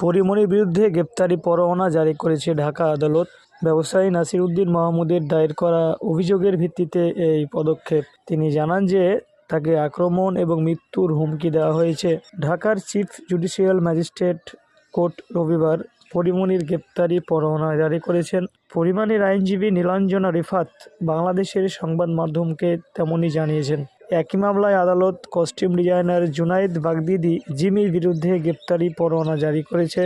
পরিমণির বিরুদ্ধে গ্রেপ্তারি পরোয়ানা জারি করেছে ঢাকা আদালত। ব্যবসায়ী নাসির উদ্দিন মাহমুদের দায়ের করা অভিযোগের ভিত্তিতে এই পদক্ষেপ। তিনি জানান যে, তাকে আক্রমণ এবং মৃত্যুর হুমকি দেওয়া হয়েছে। ঢাকার চিফ জুডিশিয়াল ম্যাজিস্ট্রেট কোর্ট রবিবার পরিমণির গ্রেপ্তারি পরোয়ানা জারি করেছেন। পরিমাণের আইনজীবী নীলাঞ্জনা রিফাত বাংলাদেশের সংবাদ মাধ্যমকে তেমনই জানিয়েছেন। একই মামলায় আদালত কস্টিউম ডিজাইনার জুনাইদ বাগদিদি জিমির বিরুদ্ধে গ্রেপ্তারি পরোয়ানা জারি করেছে।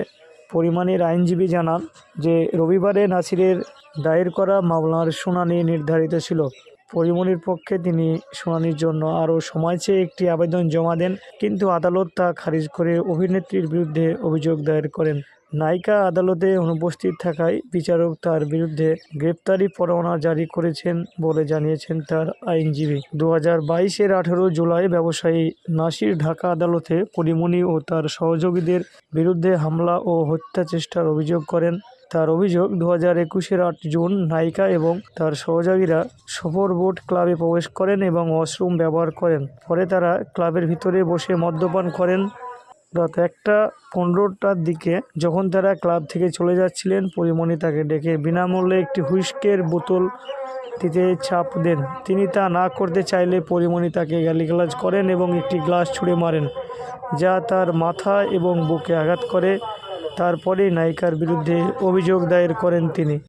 পরিমাণের আইনজীবী জানান যে রবিবারে নাসিরের দায়ের করা মামলার শুনানি নির্ধারিত ছিল। পরিমণির পক্ষে তিনি শুনানির জন্য আরও সময় চেয়ে একটি আবেদন জমা দেন, কিন্তু আদালত তা খারিজ করে অভিনেত্রীর বিরুদ্ধে অভিযোগ দায়ের করেন। নায়িকা আদালতে অনুপস্থিত থাকায় বিচারক তার বিরুদ্ধে গ্রেপ্তারি পরোয়ানা জারি করেছেন বলে জানিয়েছেন তার আইনজীবী। দু হাজার বাইশের আঠেরো জুলাই ব্যবসায়ী নাসির ঢাকা আদালতে পরিমণি ও তার সহযোগীদের বিরুদ্ধে হামলা ও হত্যা চেষ্টার অভিযোগ করেন। তার অভিযোগ দু হাজার একুশের আট জুন নায়িকা এবং তার সহযোগীরা সফর বোট ক্লাবে প্রবেশ করেন এবং ওয়াশরুম ব্যবহার করেন। পরে তারা ক্লাবের ভিতরে বসে মদ্যপান করেন। রাত একটা পনেরোটার দিকে যখন তারা ক্লাব থেকে চলে যাচ্ছিলেন, পরিমণি তাকে ডেকে বিনামূল্যে একটি হুইস্কের বোতল দিতে চাপ দেন। তিনি তা না করতে চাইলে পরিমণি তাকে গালিগালাজ করেন এবং একটি গ্লাস ছুঁড়ে মারেন, যা তার মাথা এবং বুকে আঘাত করে। তারপরেই নায়িকার বিরুদ্ধে অভিযোগ দায়ের করেন তিনি।